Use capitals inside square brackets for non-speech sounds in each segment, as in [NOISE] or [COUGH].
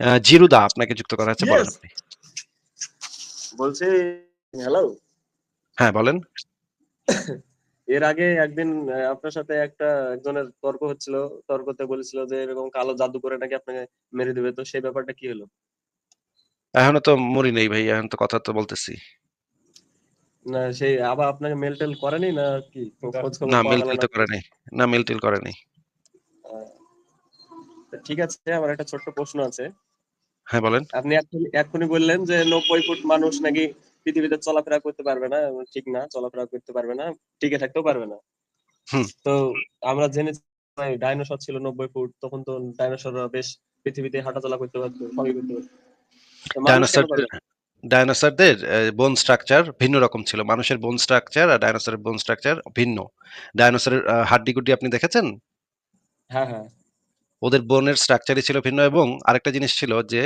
আহ, জিরুদা আপনাকে যুক্ত করা হচ্ছে বলেন আপনি। বলছি হ্যালো হ্যাঁ বলেন। এর আগে একদিন আপনার সাথে একটা একজনের তর্ক হচ্ছিল তর্কতে বলেছিল যে এরকম কালো জাদু করে নাকি আপনাকে মেরে দিবে তো সেই ব্যাপারটা কি হলো? এখনও তো মরি নেই ভাই এখন তো কথা তো বলতেছি। না সেই আবার আপনাকে মেল টেল করেনি না কি? খোঁজ খবর না মেল টিল তো করে নেই না মেল টিল করে নেই ঠিক আছে আমার একটা ছোট্ট প্রশ্ন আছে। হ্যাঁ বলেন। আপনি এক্ষুনি বললেন যে নব্বই ফুট মানুষ নাকি পৃথিবীতে চলাফেরা করতে পারবে না ঠিক না চলাফেরা করতে পারবে না টিকে থাকতেও পারবে না। হুম। তো আমরা জেনে ডাইনোসর ছিল নব্বই ফুট তখন তো ডাইনোসররা বেশ পৃথিবীতে হাঁটাচলা করতে পারতো সবই করতে পারতো। ডাইনোসরদের ডাইনোসরদের বোন স্ট্রাকচার ভিন্ন রকম ছিল। মানুষের বোন স্ট্রাকচার আর ডাইনোসরের বোন স্ট্রাকচার ভিন্ন। ডাইনোসরের হাড্ডি গুড্ডি আপনি দেখেছেন? হ্যাঁ হ্যাঁ। ওদের বোনের স্ট্রাকচারই ছিল ভিন্ন এবং আরেকটা জিনিস ছিল যে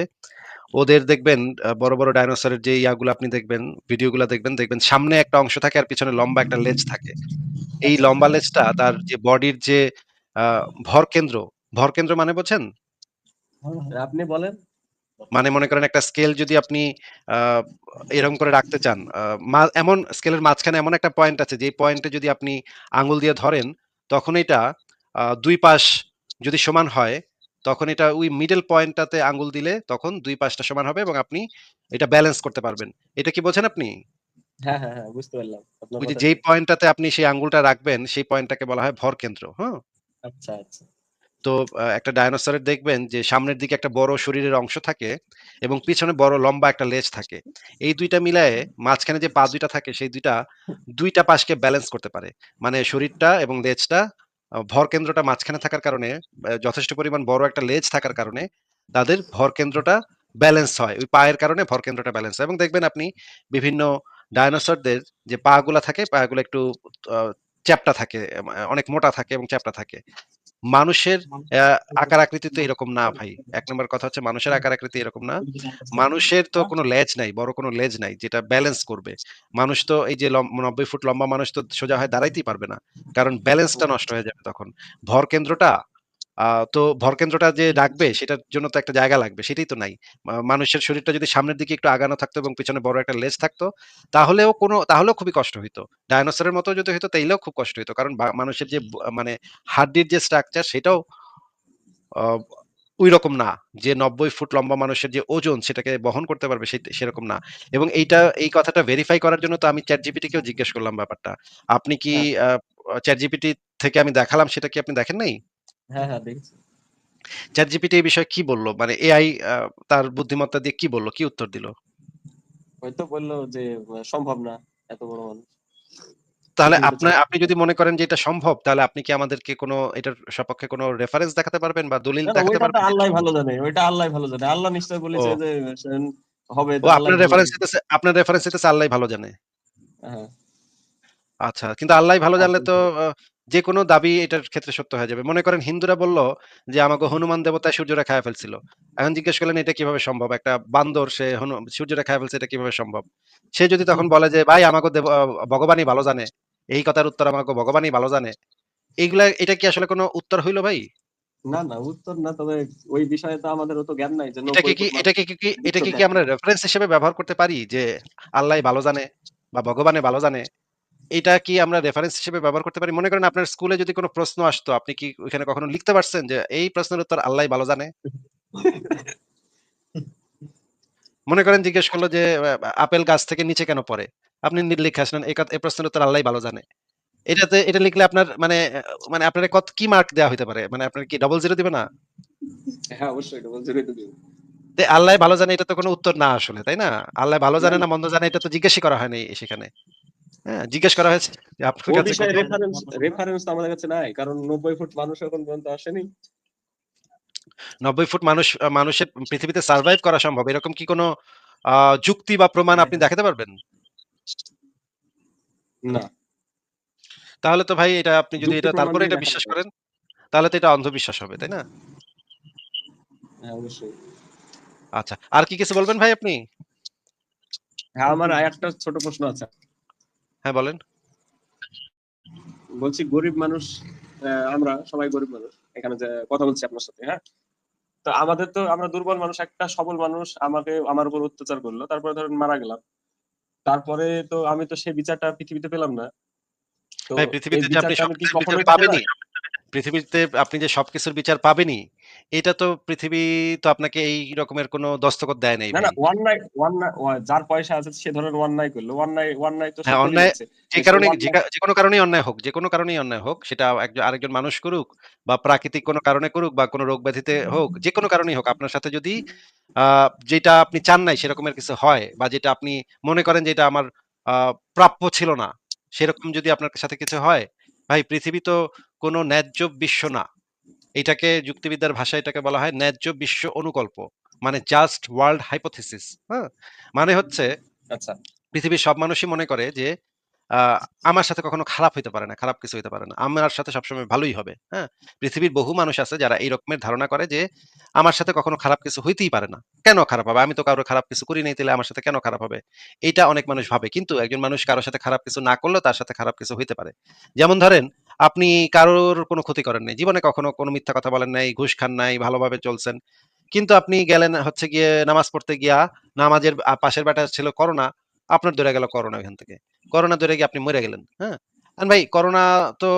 ওদের দেখবেন বড় বড় ডাইনোসরের যে ইয়াগুলো আপনি দেখবেন ভিডিওগুলো দেখবেন দেখবেন সামনে একটা অংশ থাকে আর পিছনে লম্বা একটা লেজ থাকে। এই লম্বা লেজটা তার যে বডির যে ভর কেন্দ্র ভর কেন্দ্র মানে বোঝেন? আপনি বলেন। মানে মনে করেন একটা স্কেল যদি আপনি আহ, এরকম করে রাখতে চান এমন স্কেলের মাঝখানে এমন একটা পয়েন্ট আছে যে পয়েন্টে যদি আপনি আঙ্গুল দিয়ে ধরেন তখন এটা দুই পাশ যদি সমান হয় তখন এটা ওই মিডল পয়েন্টটাতে আঙ্গুল দিলে তখন দুই পাশটা সমান হবে এবং আপনি এটা ব্যালেন্স করতে পারবেন। এটা কি বোঝেন আপনি? হ্যাঁ হ্যাঁ হ্যাঁ বুঝতে পারলাম যে যেই পয়েন্টটাতে আপনি সেই আঙ্গুলটা রাখবেন সেই পয়েন্টটাকে বলা হয় ভর কেন্দ্র হ্যাঁ? আচ্ছা আচ্ছা। তো একটা ডায়নোসরের দেখবেন যে সামনের দিকে একটা বড় শরীরের অংশ থাকে এবং পিছনে বড় লম্বা একটা লেজ থাকে। এই দুইটা মিলায়ে মাঝখানে যে পা দুইটা থাকে সেই দুইটা দুইটা পাশকে ব্যালেন্স করতে পারে। মানে শরীরটা এবং লেজটা ভর কেন্দ্রটা মাঝখানে থাকার কারণে যথেষ্ট পরিমাণ বড় একটা লেজ থাকার কারণে তাদের ভর কেন্দ্রটা ব্যালেন্স হয়। ওই পায়ের কারণে ভর কেন্দ্রটা ব্যালেন্স হয়। এবং দেখবেন আপনি বিভিন্ন ডায়নোসরদের যে পা গুলা থাকে, পাগুলো একটু চ্যাপ্টা থাকে অনেক মোটা থাকে এবং চ্যাপ্টা থাকে। মানুষের আকার আকৃতি তো এরকম না ভাই। এক নম্বর কথা হচ্ছে মানুষের আকার আকৃতি এরকম না। মানুষের তো কোনো লেজ নাই বড় কোনো লেজ নাই যেটা ব্যালেন্স করবে। মানুষ তো এই যে নব্বই ফুট লম্বা মানুষ তো সোজা হয়ে দাঁড়াইতেই পারবে না। কারণ ব্যালেন্সটা নষ্ট হয়ে যাবে তখন। ভর কেন্দ্রটা আহ, তো ভর কেন্দ্রটা যে রাখবে সেটার জন্য তো একটা জায়গা লাগবে সেটাই তো নাই। মা- মানুষের শরীরটা যদি সামনের দিকে একটু আগানো থাকতো এবং পিছনে বড় একটা লেজ থাকতো তাহলেও কোনো তাহলেও খুবই কষ্ট হইতো। ডায়নোসরের মতো যদি হইতো তাইলেও খুব কষ্ট হইতো। কারণ বা- মানুষের যে ব- মানে হাড্ডির যে স্ট্রাকচার সেটাও আহ, ওই রকম না যে নব্বই ফুট লম্বা মানুষের যে ওজন সেটাকে বহন করতে পারবে সেরকম না। এবং এইটা এই কথাটা ভেরিফাই করার জন্য তো আমি চ্যাট জিপিটি কেও জিজ্ঞেস করলাম ব্যাপারটা। আপনি কি চ্যাট জিপিটি থেকে আমি দেখালাম সেটা কি আপনি দেখেন নাই? হ্যাঁ হ্যাঁ দেখছি। চ্যাট জিপিটি এই বিষয়ে কি বলল? মানে এআই তার বুদ্ধিমত্তা দিয়ে কি বলল? কি উত্তর দিল? হয়তো বলল যে সম্ভব না এত বড় মানুষ। তাহলে আপনার আপনি যদি মনে করেন যে এটা সম্ভব তাহলে আপনি কি আমাদেরকে কোনো এটার সপক্ষে কোনো রেফারেন্স দেখাতে পারবেন বা দলিল না, না, দেখাতে ওইটা তো পারবেন? আল্লাহ ভালো জানে ওইটা আল্লাহ ভালো জানে। আল্লাহ নিশ্চয় বলেছে ও। যে হবে তো ও আপনার ভালো রেফারেন্স জানে। দিতেছে আপনার রেফারেন্স দিতেছে আল্লাহ ভালো জানে। হ্যাঁ। আচ্ছা কিন্তু আল্লাহ ভালো জানলে তো আহ, যে কোনো দাবি এটার ক্ষেত্রে সত্য হয়ে যাবে। মনে করেন হিন্দুরা বলল যে আমাকে হনুমান দেবতা সূর্যরা খায় ফেলছিল। এখন জিজ্ঞেস করলেন এটা কীভাবে সম্ভব? একটা বান্দর সে হনু সূর্যরা খায় ফেলছে এটা কীভাবে সম্ভব? সে যদি তখন বলে যে ভাই আমাকে দেব ভগবানই ভালো জানে এই কথার উত্তর আমাকে ভগবানই ভালো জানে। এইগুলা এটা কি আসলে কোনো উত্তর হইল ভাই? না না উত্তর না তবে ওই বিষয়ে তো আমাদের অত জ্ঞান নাই যে এটাকে কি এটাকে কি কি- এটাকে কি আমরা রেফারেন্স হিসেবে ব্যবহার করতে পারি যে আল্লাহ ভালো জানে বা ভগবানে ভালো জানে? এটা কি আমরা রেফারেন্স হিসেবে ব্যবহার করতে পারি? মনে করেন আপনার স্কুলে যদি কোনো প্রশ্ন আসতো আপনি কি ওখানে কখনো লিখতে পারছেন যে এই প্রশ্নের উত্তর আল্লাহ ভালো জানে [LAUGHS] মনে করেন জিজ্ঞেস করল যে আপেল গাছ থেকে নিচে কেন পড়ে? আপনি লিখে আসলেন এই প্রশ্নের উত্তর আল্লাহ ভালো জানে। এটাতে এটা লিখলে আপনার মানে মানে আপনার কত কি মার্ক দেওয়া হতে পারে? মানে আপনার কি ডবল জিরো দিবে না? হ্যাঁ অবশ্যই রেটু দিও তে আল্লাহ ভালো জানে এটা তো কোনো উত্তর না আসলে তাই না? আল্লাহ ভালো জানে না মন্দ জানে এটা তো জিজ্ঞেসই করা হয়নি সেখানে। হ্যাঁ জিজ্ঞেস করা হয়েছে আপনার কাছে রেফারেন্স রেফারেন্স তো আমাদের কাছে নাই কারণ নব্বই ফুট মানুষ এখন পর্যন্ত আসেনি। নব্বই ফুট মানুষ মানুষের পৃথিবীতে সার্ভাইভ করা সম্ভব। এরকম কি কোনো যুক্তি বা প্রমাণ আপনি দেখাতে পারবেন? না। তাহলে তো ভাই এটা আপনি যদি এটা তারপরে এটা বিশ্বাস করেন তাহলে তো এটা অন্ধবিশ্বাস হবে তাই না? হ্যাঁ আচ্ছা আর কি কিছু বলবেন ভাই আপনি? হ্যাঁ আমার একটা ছোট প্রশ্ন আছে। হ্যাঁ বলেন। বলছি গরিব মানুষ আমরা সবাই গরিব মানুষ। এখানে যে কথা বলছি আপনার সাথে হ্যাঁ? তো আমাদের তো আমরা দুর্বল মানুষ একটা সবল মানুষ আমাকে আমার উপর অত্যাচার করল তারপরে ধরেন মারা গেলাম। তারপরে তো আমি তো সেই বিচারটা পৃথিবীতে পেলাম না। ভাই পৃথিবীতে আপনি পাবেনই, পৃথিবীতে আপনি যে সবকিছুর বিচার পাবেনই, এটা তো পৃথিবী তো আপনাকে এই রকমের কোনো দস্তখত দেয় নাই না না ভাই। অন্যায় অন্যায় যার পয়সা আছে সে ধরেন অন্যায় করল অন্যায় অন্যায় তো সে হ্যাঁ, অন্যায় যে কারণে যে কোনো কারণেই অন্যায় হোক, যে কোনো কারণেই অন্যায় হোক, সেটা একজন আরেকজন মানুষ করুক বা প্রাকৃতিক কোনো কারণে করুক বা কোনো রোগ ব্যাধিতে হোক, যে কোনো কারণেই হোক, আপনার সাথে যদি যেটা আপনি চান নাই সেরকমের কিছু হয় বা যেটা আপনি মনে করেন যেটা আমার প্রাপ্য ছিল না, সেরকম যদি আপনার সাথে কিছু হয়, ভাই পৃথিবী তো কোনো ন্যায্য বিশ্ব না। এটাকে যুক্তিবিদ্যার ভাষায় এটাকে বলা হয় ন্যায্য বিশ্ব অনুকল্প। মানে জাস্ট ওয়ার্ল্ড হাইপোথিসিস। হ্যাঁ? মানে হচ্ছে আচ্ছা পৃথিবীর সব মানুষই মনে করে যে আমার সাথে কখনো খারাপ হইতে পারে না, খারাপ কিছু হইতে পারে না। আমার সাথে সবসময় ভালোই হবে। হ্যাঁ? পৃথিবীর বহু মানুষ আছে যারা এই রকমের ধারণা করে যে আমার সাথে কখনো খারাপ কিছু হইতেই পারে না। কেন খারাপ হবে? আমি তো কারও খারাপ কিছু করি নাই তাইলে আমার সাথে কেন খারাপ হবে? এটা অনেক মানুষ ভাবে। কিন্তু একজন মানুষ কারোর সাথে খারাপ কিছু না করলেও তার সাথে খারাপ কিছু হইতে পারে। যেমন ধরেন আপনি কারোর কোনো ক্ষতি করেন নাই। জীবনে কখনো কোনো মিথ্যা কথা বলেন নাই, ঘুষ খান নাই, ভালোভাবে চলছেন। কিন্তু আপনি গেলেন হচ্ছে গিয়ে নামাজ পড়তে গিয়া নামাজের পাশের বেটা ছিল করোনা, আপনার ধরে গেল করোনা ওইখান থেকে। করোনা ধরে গিয়ে আপনি মইরা গেলেন। হ্যাঁ? এখন ভাই করোনা তো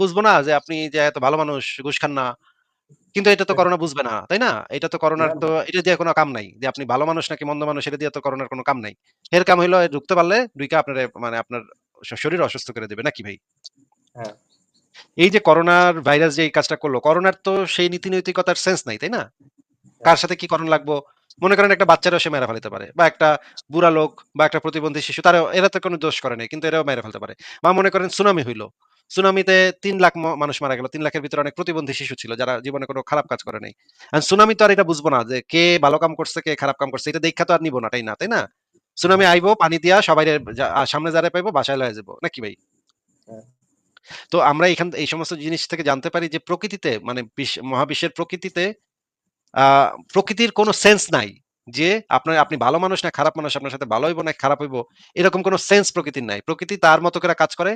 বুঝব না যে আপনি যে এত ভালো মানুষ, ঘুষ খান না। কিন্তু এটা তো করোনা বুঝবে না, তাই না? এটা তো করোনার না তো এটা দিয়ে কোনো কাম নাই। যে আপনি ভালো মানুষ নাকি মন্দ মানুষ এটা দিয়ে তো করোনার কোনো কাম নাই। এর কাম হইল ঢুকতে পারলে ঢুইকা আপনার মানে আপনার শরীর অসুস্থ করে দেবে নাকি ভাই? হ্যাঁ এই যে করোনার ভাইরাস যে এই কাজটা করল, করোনার তো সেই নীতি নৈতিকতার সেন্স নাই, তাই না? কার সাথে কি করণ লাগবো? মনে করেন একটা বাচ্চারেও সে মেরে ফেলাইতে পারে বা একটা বুড়া লোক বা একটা প্রতিবন্ধী শিশু তারাও এরা তো কোনো দোষ করে নাই। কিন্তু এরাও মেরে ফেলতে পারে। বা মনে করেন সুনামি হইল। সুনামিতে ৩ লাখ মানুষ মারা গেল। ৩ লাখের ভিতরে অনেক প্রতিবন্ধী শিশু ছিল যারা জীবনে কোনো খারাপ কাজ করে নাই। আর সুনামি তো আর এটা বুঝব না যে কে ভালো কাম করছে, কে খারাপ কাম করছে। এটা দেইখা তো আর নিব না, তাই না? তাই না? সুনামি আইবো, পানি দিয়া সবাই সামনে যারা পাইবো বাসায় লইয়া যাব। নাকি ভাই? হ্যাঁ তো আমরা এখান এই সমস্ত জিনিস থেকে জানতে পারি যে প্রকৃতিতে মানে বিশ মহাবিশ্বের প্রকৃতিতে প্রকৃতির কোনো সেন্স নাই। যে আপনার আপনি ভালো মানুষ না খারাপ মানুষ আপনার সাথে ভালো হইব না খারাপ হইব এরকম কোনো সেন্স প্রকৃতির নাই। প্রকৃতি তার মতো করে কাজ করে।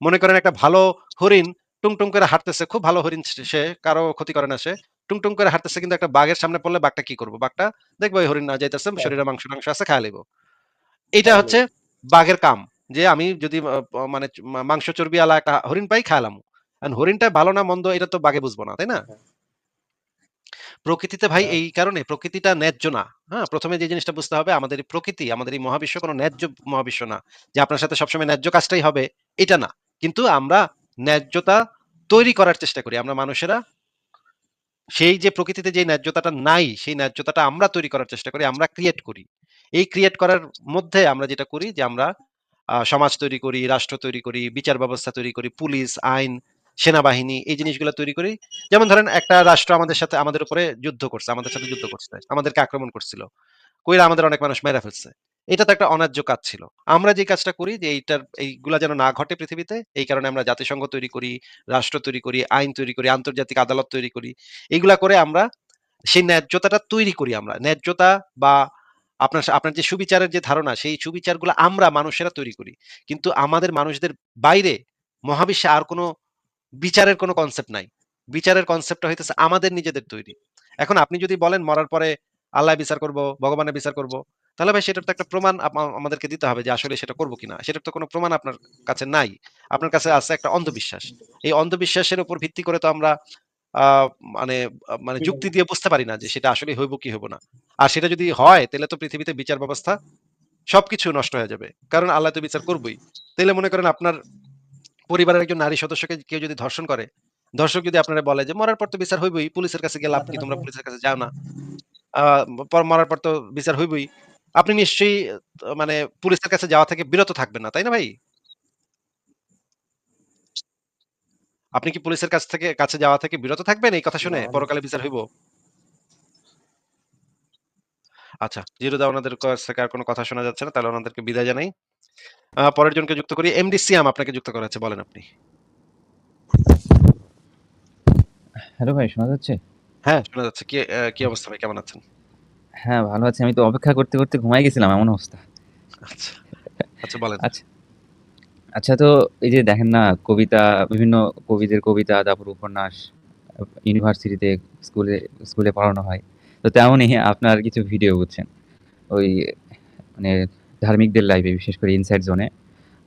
মনে করেন একটা ভালো হরিণ টুং, টুং করে হাঁটতেছে। খুব ভালো হরিণ সে কারও ক্ষতি করে না সে। টুং, টুং করে হাঁটতেছে কিন্তু একটা বাঘের সামনে পড়লে বাঘটা কি করব বাঘটা দেখবে ওই হরিণ না যাইতেছে হ্যাঁ শরীরে মাংস-টাংস আছে খায়া লইব। এইটা খায়া হচ্ছে বাঘের কাম। যে আমি যদি মানে মাংস চর্বিওয়ালা একটা হরিণ পাই খায়ালামু। এখন হরিণটা ভালো না মন্দ এটা তো বাঘে বুঝব না, তাই না? প্রকৃতিতে ভাই হ্যাঁ এই কারণে প্রকৃতিটা ন্যায্য না। হ্যাঁ? ১ম এ যে জিনিসটা বুঝতে হবে আমাদের এই প্রকৃতি, আমাদের এই মহাবিশ্ব কোনো ন্যায্য মহাবিশ্ব না। যে আপনার সাথে সবসময় ন্যায্য কাজটাই হবে, এটা না। কিন্তু আমরা ন্যায্যতা তৈরি করার চেষ্টা করি। আমরা মানুষেরা সেই যে প্রকৃতিতে যে ন্যায্যতাটা নাই, সেই ন্যায্যতাটা আমরা তৈরি করার চেষ্টা করি, আমরা ক্রিয়েট করি। এই ক্রিয়েট করার মধ্যে আমরা যেটা করি যে আমরা সমাজ তৈরি করি, রাষ্ট্র তৈরি করি, বিচার ব্যবস্থা তৈরি করি, পুলিশ, আইন, সেনাবাহিনী এই জিনিসগুলা তৈরি করি। যেমন ধরেন একটা রাষ্ট্র আমাদের সাথে আমাদের উপরে যুদ্ধ করছে, আমাদের সাথে যুদ্ধ করছে। আমাদেরকে আক্রমণ করছিল। কইরা আমাদের অনেক মানুষ মাইরা ফেলছে। এটা তো একটা অন্যায্য কাজ ছিল। আমরা যে কাজটা করি যে এইটার এইগুলা যেন না ঘটে পৃথিবীতে, এই কারণে আমরা জাতিসংঘ তৈরি করি, রাষ্ট্র তৈরি করি, আইন তৈরি করি, আন্তর্জাতিক আদালত তৈরি করি। এইগুলা করে আমরা সেই ন্যায্যতাটা তৈরি করি আমরা। ন্যায্যতা বা আপনার আপনার যে সুবিচারের যে ধারণা, সেই সুবিচারগুলা আমরা মানুষেরা তৈরি করি। কিন্তু আমাদের মানুষদের বাইরে মহাবিশ্বে আর কোনো বিচারের কোনো কনসেপ্ট নাই। বিচারের কনসেপ্টটা হইতেছে আমাদের নিজেদের তৈরি। এখন আপনি যদি বলেন মরার পরে আল্লাহ বিচার করব, ভগবানে বিচার করব, তাহলে ভাই সেটার তো একটা প্রমাণ আমাদেরকে দিতে হবে যে আসলে সেটা করব কিনা। সেটার তো কোনো প্রমাণ আপনার কাছে নাই। আপনার কাছে আছে একটা অন্ধবিশ্বাস। এই অন্ধবিশ্বাসের উপর ভিত্তি করে তো আমরা মানে মানে যুক্তি দিয়ে বুঝতে পারি না যে সেটা আসলে হইব কি হইব না। আর সেটা যদি হয় তাহলে তো পৃথিবীতে বিচার ব্যবস্থা সবকিছু নষ্ট হয়ে যাবে। কারণ আল্লাহ তো বিচার করবই। তাহলে মনে করেন আপনার পরিবারের একজন নারী সদস্যকে কেউ যদি ধর্ষণ করে, ধর্ষক যদি আপনারে বলে যে মরার পর তো বিচার হইবই। পুলিশের কাছে লাভ কি? তোমরা পুলিশের কাছে যাও না। মরার পর তো বিচার হইবই। আপনি নিশ্চয়ই মানে পুলিশের কাছে যাওয়া থেকে বিরত থাকবেন না, তাই না ভাই? আপনি কি পুলিশের কাছ থেকে কাছে যাওয়া থেকে বিরত থাকবেন এই কথা শুনে? পরকালে বিচার হইব? আচ্ছা, জিরো দা ওনাদের কাছ থেকে আর কোনো কথা শোনা যাচ্ছে না। তাহলে ওনাদেরকে বিদায় জানাই। পরের জনকে যুক্ত করি। এমডি সিয়াম আপনাকে যুক্ত করা হচ্ছে। বলেন আপনি। হ্যালো ভাই শোনা যাচ্ছে? হ্যাঁ, শোনা যাচ্ছে। কি কি অবস্থা ভাই? কেমন আছেন? হ্যাঁ, ভালো আছি। আমি তো অপেক্ষা করতে, করতে ঘুমায় গেছিলাম এমন অবস্থা। আচ্ছা। আচ্ছা বলেন। আচ্ছা। আচ্ছা তো এই যে দেখেন না কবিতা বিভিন্ন কবিদের কবিতা তারপর উপন্যাস ইউনিভার্সিটিতে স্কুলে স্কুলে পড়ানো হয়। তো তেমনই আপনার কিছু ভিডিও বুঝছেন। ওই মানে ধার্মিকদের লাইভে বিশেষ করে ইনসাইড জোনে।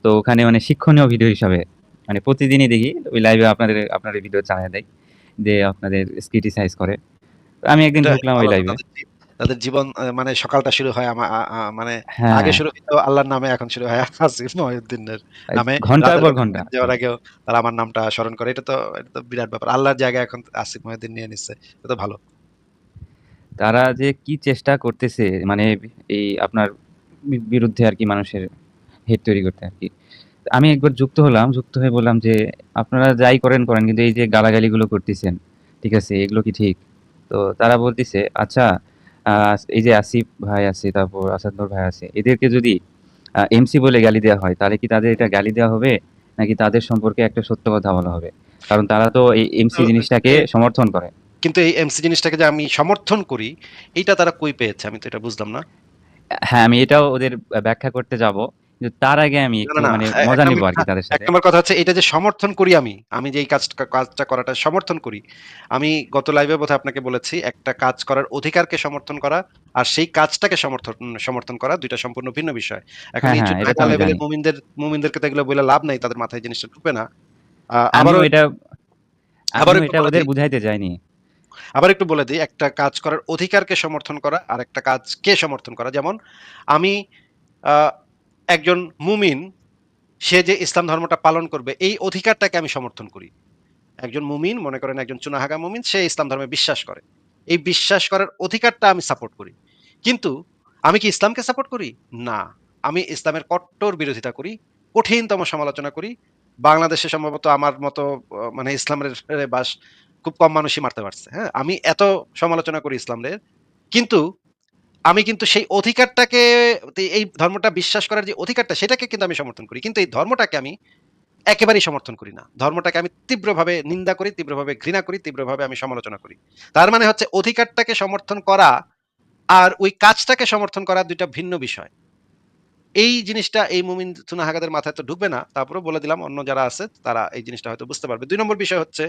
তো ওখানে মানে শিক্ষণীয় ভিডিও হিসাবে মানে প্রতিদিনই দেখি ওই লাইভে আপনাদের আপনাদের ভিডিও চালায় দেয়। দিয়ে আপনাদের ক্রিটিসাইজ করে। আমি একদিন ঢুকলাম ওই লাইভে। তাদের জীবন মানে সকালটা শুরু হয় মানে হ্যাঁ। আগে শুরু হইতো আল্লাহর নামে এখন শুরু হয় আসিফ মহিউদ্দিনের নামে। ঘণ্টার পর ঘণ্টা। যাওয়ার আগেও তারা আমার নামটা স্মরণ করে। এটা তো এটা তো বিরাট ব্যাপার। আল্লাহর জায়গায় এখন আসিফ মহিউদ্দিন নিয়ে নিচ্ছে। এটা তো ভালো। তারা যে কি চেষ্টা করতেছে মানে এই আপনার বিরুদ্ধে আর কি মানুষের হেট তৈরি করতে আর কি আমি একবার যুক্ত হলাম। যুক্ত হয়ে বললাম যে, "আপনারা যাই করেন, করেন। কিন্তু এই যে গালাগালিগুলো করতেছেন, ঠিক আছে? এগুলো কি ঠিক?" তো তারা বলতেছে, "আচ্ছা এই যে আসিফ ভাই আছে, তারপর আসাদ নূর ভাই আছে, এদেরকে যদি এমসি বলে গালি দেওয়া হয়, তাহলে কি তাদের এটা গালি দেওয়া হবে? নাকি তাদের সম্পর্কে একটা সত্য কথা বলা হবে? কারণ তারা তো এই এমসি জিনিসটাকে সমর্থন করে।" কিন্তু এই এমসি জিনিসটাকে যে আমি সমর্থন করি, এইটা তারা কই পেয়েছে? আমি তো এটা বুঝলাম না। হ্যাঁ, আমি এটাও ওদের ব্যাখ্যা করতে যাব। কিন্তু তার আগে আমি একটু। মানে মজা এক নিবো নাম্বার আরকি আ তাদের এক সাথে। নাম্বার কথা হচ্ছে এটা যে সমর্থন করি আমি, আমি যে এই কাজটা কাজটা করাটা সমর্থন করি। আমি গত লাইভে বোধহয় আপনাকে বলেছি, একটা কাজ করার অধিকারকে সমর্থন করা আর সেই কাজটাকে সমর্থন সমর্থন করা দুইটা সম্পূর্ণ ভিন্ন বিষয়। এখন হ্যাঁ, এই হ্যাঁ, লেভেলের জানি। মুমিনদের মুমিনদেরকে তো এগুলো বইলা লাভ নাই। তাদের মাথায় জিনিসটা ঢুকবে না। আ আমিও আবারও এটা আবারও এটা ওদের বুঝাইতে যাইনি। আবার একটু বলে দেই, একটা কাজ করার অধিকারকে সমর্থন করা আর একটা কাজকে সমর্থন করা। যেমন আমি একজন মুমিন, সে যে ইসলাম ধর্মটা পালন করবে, এই অধিকারটাকে আমি সমর্থন করি। একজন মুমিন মনে করেন একজন চুনাহাগা মুমিন, সে ইসলাম ধর্মে বিশ্বাস করে। এই বিশ্বাস করার অধিকারটা আমি সাপোর্ট করি। কিন্তু আমি কি ইসলামকে সাপোর্ট করি? না। আমি ইসলামের কট্টর বিরোধিতা করি, কঠিনতম সমালোচনা করি। বাংলাদেশে সম্ভবত আমার মতো মানে ইসলামের বাস খুব কম মানুষই মারতে পারছে। হ্যাঁ? আমি এত সমালোচনা করি ইসলামের। কিন্তু আমি কিন্তু সেই অধিকারটাকে এই ধর্মটা বিশ্বাস করার যে অধিকারটা, সেটাকে কিন্তু আমি সমর্থন করি। কিন্তু এই ধর্মটাকে আমি একেবারেই সমর্থন করি না। ধর্মটাকে আমি তীব্রভাবে নিন্দা করি, তীব্রভাবে ঘৃণা করি, তীব্রভাবে আমি সমালোচনা করি। তার মানে হচ্ছে অধিকারটাকে সমর্থন করা আর ওই কাজটাকে সমর্থন করা দুইটা ভিন্ন বিষয়। এই জিনিসটা এই মুমিন চুনাহাগাদের মাথায় তো ঢুকবে না। তারপরেও বলে দিলাম অন্য যারা আছে তারা এই জিনিসটা হয়তো বুঝতে পারবে। দুই নম্বর বিষয় হচ্ছে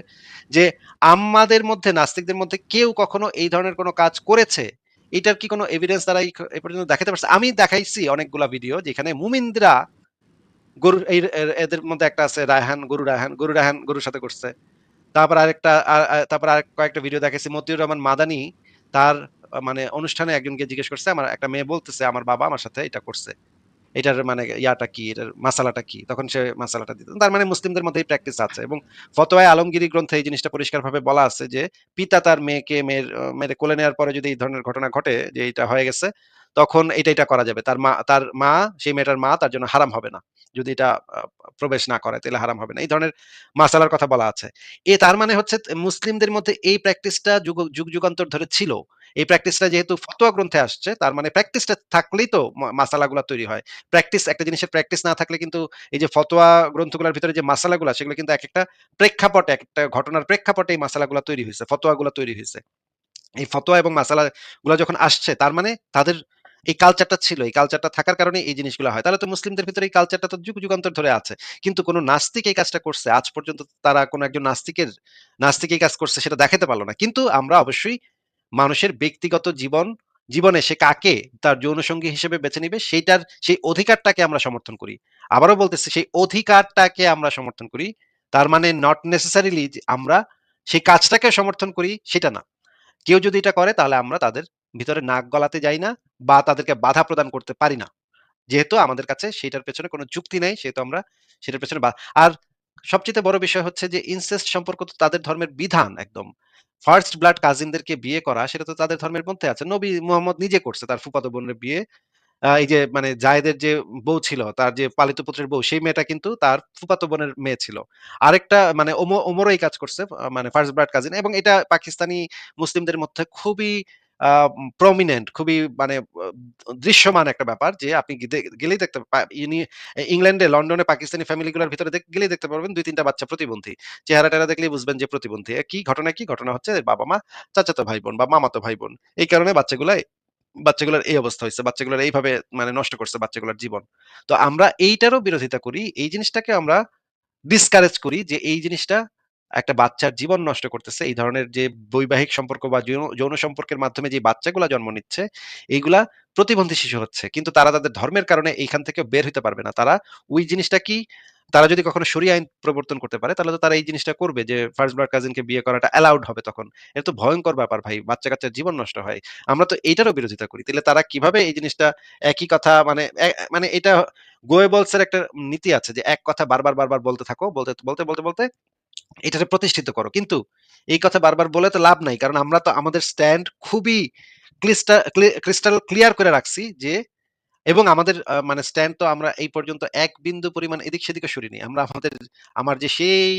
যে, আমাদের মধ্যে নাস্তিকদের মধ্যে কেউ কখনো এই ধরনের কোনো কাজ করেছে? এটার কি কোনো এভিডেন্স তারা এই পর্যন্ত দেখাতে পারছে? আমি দেখাইছি অনেকগুলা ভিডিও যেখানে মুমিনরা গরুর এই এদের মধ্যে একটা আছে রায়হান, গরু রায়হান, গরু রায়হান গরুর সাথে করছে। তারপর আরেকটা তারপর আর কয়েকটা ভিডিও দেখাইছি মতিউর রহমান মাদানি তার মানে অনুষ্ঠানে একজনকে জিজ্ঞেস করছে, আমার একটা মেয়ে বলতেছে, "আমার বাবা আমার সাথে এটা করছে। এটার মানে ইয়াটা কি? এটার মাসালাটা কি?" তখন সে মাসালাটা দিত। তার মানে মুসলিমদের মধ্যে এই প্র্যাকটিস আছে এবং ফতোয়ায় আলমগিরি গ্রন্থে এই জিনিসটা পরিষ্কারভাবে বলা আছে যে, পিতা তার মেয়েকে মেয়ের অ কোলে নেওয়ার পরে যদি এই ধরনের ঘটনা ঘটে যে এটা হয়ে গেছে, তখন এটা এটা করা যাবে। তার মা তার মা সেই মেয়েটার মা তার জন্য হারাম হবে না। যদি এটা প্রবেশ না করে তাইলে হারাম হবে না। এই ধরনের মাসালার কথা বলা আছে। এ তার মানে হচ্ছে মুসলিমদের মধ্যে এই প্র্যাকটিসটা যুগ যুগ যুগান্তর ধরে ছিল। এই প্র্যাকটিসটা যেহেতু ফতোয়া গ্রন্থে আসছে, তার মানে প্র্যাকটিসটা থাকলেই তো মাসালাগুলা তৈরি হয়। প্র্যাকটিস একটা জিনিসের প্র্যাকটিস না থাকলে কিন্তু এই যে ফতোয়া গ্রন্থগুলার ভিতরে যে মাসালাগুলা, সেগুলো কিন্তু এক একটা প্রেক্ষাপটে, একেকটা ঘটনার প্রেক্ষাপটে এই মাসালাগুলা তৈরি হইছে, ফতোয়াগুলা তৈরি হয়েছে এই ফতোয়া এবং মাসালাগুলা যখন আসছে, তার মানে তাদের এই কালচারটা ছিল। এই কালচারটা থাকার কারণে এই জিনিসগুলা হয়। তাহলে তো মুসলিমদের ভিতরে এই কালচারটা তো যুগ যুগান্তর ধরে আছে। কিন্তু কোন নাস্তিক এই কাজটা করছে। আজ পর্যন্ত তারা কোন একজন নাস্তিকের নাস্তিক এই কাজ করছে সেটা দেখাইতে পারল না। কিন্তু আমরা অবশ্যই মানুষের ব্যক্তিগত জীবন জীবনে সে কাকে তার যৌনসঙ্গী হিসেবে বেছে নিবে, সেইটার সেই অধিকারটাকে আমরা সমর্থন করি। আবারও বলতেছি সেই অধিকারটাকে আমরা সমর্থন করি। তার মানে নট নেসেসারিলি আমরা সেই কাজটাকে সমর্থন করি সেটা না। কেউ যদি এটা করে তাহলে আমরা তাদের ভিতরে নাক গলাতে যাই না বা তাদেরকে বাধা প্রদান করতে পারি না। যেহেতু আমাদের কাছে সেটার পেছনে কোন যুক্তি নাই, সেহেতু আমরা সেটার পেছনে আর সবচাইতে বড় বিষয় হচ্ছে যে ইনসেস্ট সম্পর্ক তো তাদের ধর্মের বিধান একদম। ফার্স্ট ব্লাড কাজিনদেরকে বিয়ে করা সেটা তো তাদের ধর্মের মধ্যে আছে। নবী মুহাম্মদ নিজে করছে তার ফুফাতো বোনের বিয়ে। এই যে মানে জায়েদের যে বউ ছিল, তার যে পালিত পুত্রের বউ, সেই মেয়েটা কিন্তু তার ফুফাতো বোনের মেয়ে ছিল। আরেকটা মানে ওম ওমরও এই কাজ করছে মানে ফার্স্ট ব্লাড কাজিন এবং এটা পাকিস্তানি মুসলিমদের মধ্যে খুবই প্রমিনেন্ট খুবই মানে দৃশ্যমান একটা ব্যাপার যে আপনি গেলেই দেখতে ইনি ইংল্যান্ডে, লন্ডনে পাকিস্তানি ফ্যামিলিগুলার ভিতরে গেলেই দেখতে পারবেন দুই তিনটা বাচ্চা প্রতিবন্ধী। চেহারা-টেহারা দেখলেই বুঝবেন যে প্রতিবন্ধী। কি ঘটনা কি? ঘটনা হচ্ছে বাবা-মা, চাচাতো ভাই-বোন বা মামাতো ভাই-বোন। এই কারণে বাচ্চাগুলা বাচ্চাগুলার এই অবস্থা হয়েছে বাচ্চাগুলার এইভাবে মানে নষ্ট করছে বাচ্চাগুলার জীবন। তো আমরা এইটারও বিরোধিতা করি। এই জিনিসটাকে আমরা ডিসকারেজ করি যে এই জিনিসটা একটা বাচ্চার জীবন নষ্ট করতেছে। এই ধরনের যে বৈবাহিক সম্পর্ক বা যৌন সম্পর্কের মাধ্যমে যে বাচ্চাগুলা জন্ম নিচ্ছে, এইগুলা প্রতিবন্ধী শিশু হচ্ছে। কিন্তু তারা তাদের ধর্মের কারণে এইখান থেকে বের হতে পারবে না। তারা ওই জিনিসটা কি, তারা যদি কখনো সরিয়ে আইন প্রবর্তন করতে পারে, তাহলে তো তারা এই জিনিসটা করবে যে ফার্স্ট ব্লাড কাজিনকে বিয়ে করাটা অ্যালাউড হবে তখন। এটা তো ভয়ঙ্কর ব্যাপার ভাই বাচ্চা কাচ্চার জীবন নষ্ট হয়। আমরা তো এইটারও বিরোধিতা করি। তাহলে তারা কীভাবে এই জিনিসটা একই কথা মানে মানে এটা গোয়েবলস এর একটা নীতি আছে যে এক কথা বারবার বারবার বলতে থাকো, বলতে বলতে বলতে বলতে এটাকে প্রতিষ্ঠিত করো। কিন্তু এই কথা বারবার বলে তো লাভ নাই, কারণ আমরা তো আমাদের স্ট্যান্ড খুবই ক্রিস্টাল ক্লিয়ার করে রাখছি যে, এবং আমাদের মানে স্ট্যান্ড তো আমরা এই পর্যন্ত এক বিন্দু পরিমাণ এদিক সেদিকে সরিনি। আমরা আমাদের, আমার যে সেই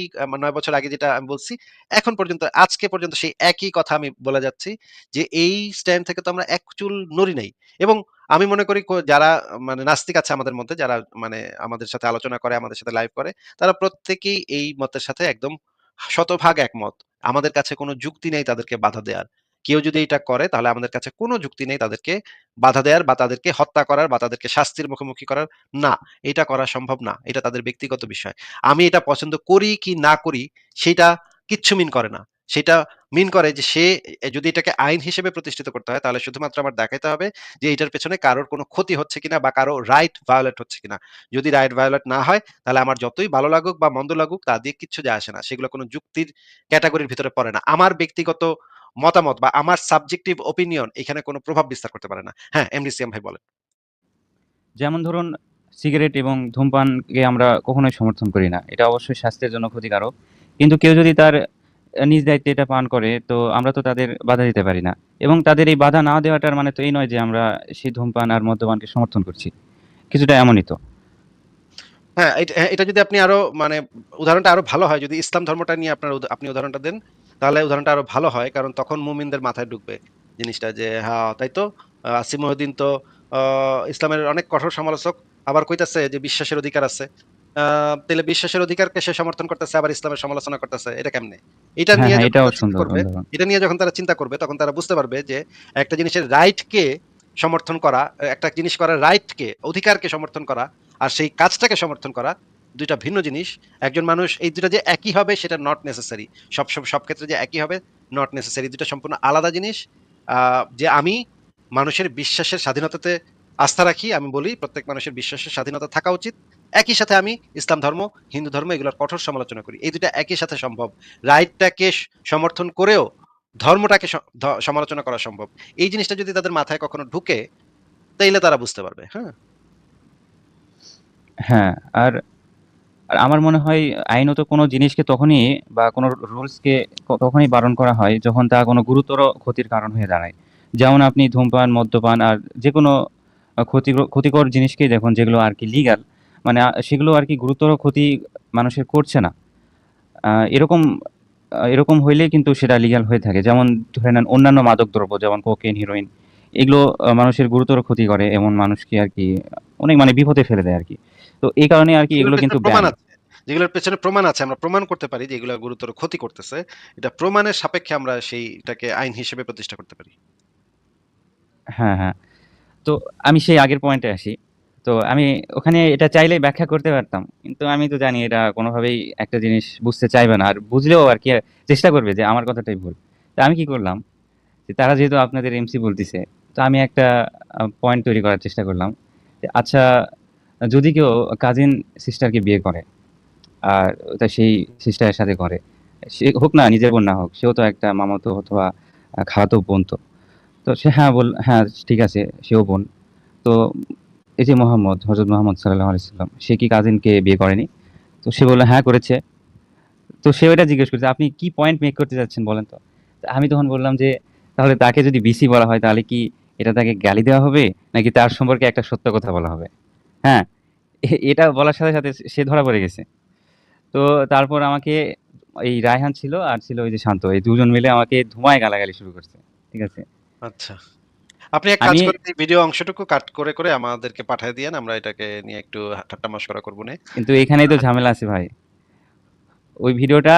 নয় বছর আগে যেটা আমি বলছি, এখন পর্যন্ত, আজকে পর্যন্ত সেই একই কথা আমি বলে যাচ্ছি যে, এই স্ট্যান্ড থেকে তো আমরা এক চুল নড়ি নাই। এবং আমি মনে করি যারা মানে নাস্তিক আছে আমাদের মধ্যে, যারা মানে আমাদের সাথে আলোচনা করে, আমাদের সাথে লাইভ করে, তারা প্রত্যেকেই এই মতের সাথে একদম শতভাগ একমত। আমাদের কাছে কোনো যুক্তি নেই তাদেরকে বাধা দেওয়ার কেউ যদি এটা করে, তাহলে আমাদের কাছে কোনো যুক্তি নেই তাদেরকে বাধা দেওয়ার বা তাদেরকে হত্যা করার বা তাদেরকে শাস্তির মুখোমুখি করার। না, এটা করা সম্ভব না। এটা তাদের ব্যক্তিগত বিষয়। আমি এটা পছন্দ করি কি না করি, সেটা কিচ্ছু মিন করে না। সেটা মিন করে যে সে যদি এটাকে আইন হিসেবে প্রতিষ্ঠিত করতে হয়, তাহলে শুধুমাত্র আমার দেখাইতে হবে যে এটার পেছনে কারোর কোনো ক্ষতি হচ্ছে কিনা বা কারও রাইট ভায়োলেট হচ্ছে কিনা। যদি রাইট ভায়োলেট না হয়, তাহলে আমার যতই ভালো লাগুক বা মন্দ লাগুক, তা দিয়ে কিচ্ছু যায় আসে না। সেগুলো কোনো যুক্তির ক্যাটাগরির ভিতরে পড়ে না। আমার ব্যক্তিগত মতামত বা আমার সাবজেক্টিভ ওপিনিয়ন এখানে কোনো প্রভাব বিস্তার করতে পারে না। হ্যাঁ এমডি সিএম ভাই বলেন। যেমন ধরুন সিগারেট এবং ধূমপানকে আমরা কখনোই সমর্থন করি না। এটা অবশ্যই স্বাস্থ্যের জন্য ক্ষতিকারক। কিন্তু কেউ যদি তার নিজ দায়িত্বে এটা পান করে তো আমরা তো তাদের বাধা দিতে পারি না। এবং তাদের এই বাধা না দেওয়াটার মানে তো এই নয় যে আমরা সেই ধূমপান আর মদ্যপানকে সমর্থন করছি। কিছুটা এমনই তো। হ্যাঁ এটা হ্যাঁ, যদি আপনি আরও মানে উদাহরণটা আরও ভালো হয় যদি ইসলাম ধর্মটা নিয়ে আপনার আপনি উদাহরণটা দেন তাহলে উদাহরণটা আরও ভালো হয় কারণ তখন মুমিনদের মাথায় ঢুকবে জিনিসটা যে হ্যাঁ তাই তো? আহ, আসিম মহিউদ্দিন তো ইসলামের অনেক কঠোর সমালোচক আবার কইতাছে যে বিশ্বাসের অধিকার আছে। তাহলে বিশ্বাসের অধিকারকে সে সমর্থন করতেছে আবার ইসলামের সমালোচনা করতেছে। এটা কেমনে? এটা হ্যাঁ নিয়ে হ্যাঁ যখন করবে এটা নিয়ে যখন তারা চিন্তা করবে তখন তারা বুঝতে পারবে যে একটা জিনিসের রাইটকে সমর্থন করা একটা জিনিস করার রাইটকে অধিকারকে সমর্থন করা আর সেই কাজটাকে সমর্থন করা দুইটা ভিন্ন জিনিস। একজন মানুষ এই দুটা যে একই হবে সেটা নট নেসেসারি সব সব সব ক্ষেত্রে যে একই হবে নট নেসেসারি দুটা সম্পূর্ণ আলাদা জিনিস। আহ, যে আমি মানুষের বিশ্বাসের স্বাধীনতাতে আস্থা রাখি আমি বলি প্রত্যেক মানুষের বিশ্বাসের স্বাধীনতা থাকা উচিত। একই সাথে আমি ইসলাম ধর্ম, হিন্দু ধর্ম এগুলোর কঠোর সমালোচনা করি। এই দুটা একই সাথে সম্ভব। রাইটটাকে সমর্থন করেও ধর্মটাকে সমালোচনা করা সম্ভব। এই জিনিসটা যদি তাদের মাথায় কখনো ঢুকে, তাইলে তারা বুঝতে পারবে হ্যাঁ? হ্যাঁ আর আমার মনে হয় আইনত কোনো জিনিসকে তখনই বা কোনো রুলসকে তখনই বারণ করা হয় যখন তা কোনো গুরুতর ক্ষতির কারণ হয়ে দাঁড়ায়। যেমন আপনি ধূমপান, মদ্যপান আর যে কোনো ক্ষতিকর জিনিসকেই দেখুন যেগুলো আর কি লিগাল মানে সেগুলো আর কি গুরুতর ক্ষতি মানুষের করছে না। এরকম এরকম হইলে কিন্তু সেটা লিগ্যাল হয়ে থাকে। যেমন ধরে নেন অন্যান্য মাদক দ্রব্য যেমন কোকেন হিরোইন এগুলো মানুষের গুরুতর ক্ষতি করে এমন মানুষকে আর কি অনেক মানে বিপদে ফেলে দেয় আর কি। তো এই কারণে আর কি এগুলো কিন্তু যেগুলোর পেছনে প্রমাণ আছে আমরা প্রমাণ করতে পারি যে এগুলো গুরুতর ক্ষতি করতেছে। এটা প্রমাণের সাপেক্ষে আমরা সেইটাকে আইন হিসেবে প্রতিষ্ঠা করতে পারি। হ্যাঁ হ্যাঁ। তো আমি সেই আগের পয়েন্টে আসি। তো আমি ওখানে এটা চাইলেই ব্যাখ্যা করতে পারতাম। কিন্তু আমি তো জানি এটা কোনোভাবেই একটা জিনিস বুঝতে চাইবে না। আর বুঝলেও আর কি চেষ্টা করবে যে আমার কথাটাই ভুল। তা আমি কি করলাম? যে তারা যেহেতু আপনাদের এমসি বলতেছে, তো আমি একটা পয়েন্ট তৈরি করার চেষ্টা করলাম আচ্ছা যদি কেউ কাজিন সিস্টারকে বিয়ে করে, আর তা সেই সিস্টারের সাথে করে, সে হোক না নিজের বোন না হোক, সেও তো একটা মামাতো অথবা খালাতো বোন তো। তো সে হ্যাঁ বল হ্যাঁ ঠিক আছে, সেও বোন। তো যে মোহাম্মদ হজরত মোহাম্মদ সাল্লাহ আলাইসাল্লাম সে কি কাজিনকে বিয়ে করেনি? তো সে বলল হ্যাঁ করেছে। তো সে ওটা জিজ্ঞেস করছে, আপনি কি পয়েন্ট মেক করতে যাচ্ছেন বলেন তা? আমি তখন বললাম যে, তাহলে তাকে যদি বিসি বলা হয়, তাহলে কি এটা তাকে গালি দেওয়া হবে? নাকি তার সম্পর্কে একটা সত্য কথা বলা হবে? হ্যাঁ এটা বলার সাথে সাথে সে ধরা পড়ে গেছে। তো তারপর আমাকে এই রায়হান ছিল আর ছিল ওই যে শান্ত, এই দুজন মিলে আমাকে ধুমায় গালাগালি শুরু করছে, ঠিক আছে? আচ্ছা। আপনি এক কাজ করে ভিডিও অংশটুকু কাট করে করে আমাদেরকে পাঠিয়ে দিয়েন আমরা এটাকে নিয়ে একটু ঠাট্টা মশকরা করব না। কিন্তু এখানেই তো ঝামেলা আছে ভাই। ওই ভিডিওটা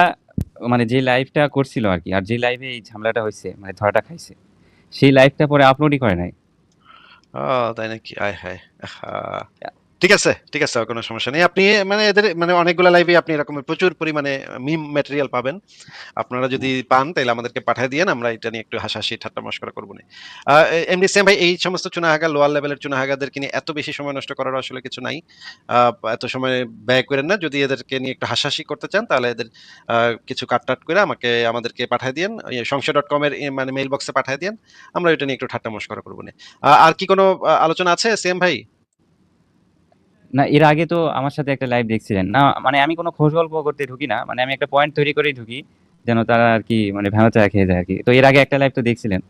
মানে যে লাইভটা করছিল আর কি আর যে লাইভে এই ঝামেলাটা হয়েছে মানে ধরাটা খাইছে সেই লাইভটা পরে আপলোডই করে নাই। ও তাই নাকি? আয় হায়। ঠিক আছে, ঠিক আছে। কোনো সমস্যা নেই। আপনি মানে এদের মানে অনেকগুলা লাইভে আপনি এরকমের প্রচুর পরিমাণে মিম ম্যাটেরিয়াল পাবেন। আপনারা যদি পান তাহলে আমাদেরকে পাঠায় দিয়েন। আমরা এটা নিয়ে একটু হাসাহাসি ঠাট্টা মশকরা করবনি। আ এমনি সেম ভাই এই সমস্ত চুনাহাগা লোয়ার লেভেলের চুনাহাগাদেরকে নিয়ে এত বেশি সময় নষ্ট করার আসলে কিছু নাই। এত সময় ব্যয় করেন না। যদি এদেরকে নিয়ে একটু হাসাহাসি করতে চান তাহলে এদের কিছু কাটটাট করে আমাকে আমাদেরকে পাঠায়। ইয়ে সংশয়.com এর ই মানে মেইল বক্সে পাঠিয়ে দিয়েন। আমরা এটা নিয়ে একটু ঠাট্টা মস্করা করবনি। আ আর কি কোনো আলোচনা আছে সেম ভাই? না এর আগে তো আমার সাথে একটা লাইভ দেখছিলেন। না মানে আমি কোনো খোঁজ গল্প করতে ঢুকি না। মানে আমি একটা পয়েন্ট তৈরি করেই ঢুকি। যেন তারা আর কি মানে ভেঙাচা খেয়ে যায় আরকি। তো এর আগে একটা লাইভ তো দেখছিলেন।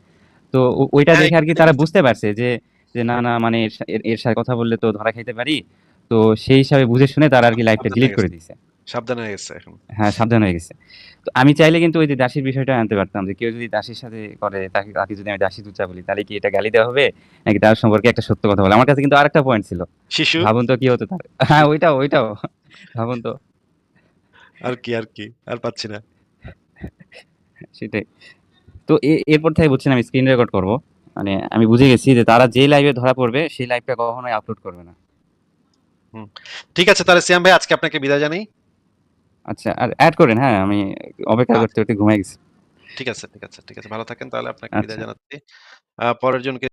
তো ওইটা দেখে আর কি তারা বুঝতে পারছে যে, যে না, না মানে এর সাথে কথা বললে তো ধরা খাইতে পারি। তো সেই হিসাবে বুঝে শুনে তারা আর কি লাইভটা ডিলিট করে গেছে। সাবধান হয়ে গেছে এখন। হ্যাঁ, সাবধান হয়ে গেছে। তো আমি চাইলে কিন্তু ওই যে দাসীর বিষয়টা আনতে পারতাম যে কেউ যদি দাসীর সাথে করে তাকে তাকে যদি আমি দাসী তুচ্ছা বলি তাহলে কি এটা গালি দেওয়া হবে? নাকি তার সম্পর্কে একটা সত্য কথা বলা? আমার কাছে কিন্তু আরেকটা পয়েন্ট ছিল। শিশু? ভাবুন তো কি হতো তার হ্যাঁ, ওইটাও, ওইটাও। ভাবুন তো। আর কি, আর কি? আর পাচ্ছি না। সেটাই। তো এরপর থেকে বুঝছেন আমি স্ক্রিন রেকর্ড করব। মানে আমি বুঝে গেছি যে তারা যে লাইভে ধরা পড়বে সেই লাইভটা কখনোই আপলোড করবে না। হুম। ঠিক আছে তাহলে সিয়াম ভাই আজকে আপনাকে বিদায় জানাই। আচ্ছা আর অ্যাড করেন হ্যাঁ, আমি অপেক্ষা করতে, করতে ঘুমায় গেছি। ঠিক আছে, ঠিক আছে, ঠিক আছে। ভালো থাকেন তাহলে আপনাকে বিদায় আচ্ছা। জানাচ্ছি। পরের জনকে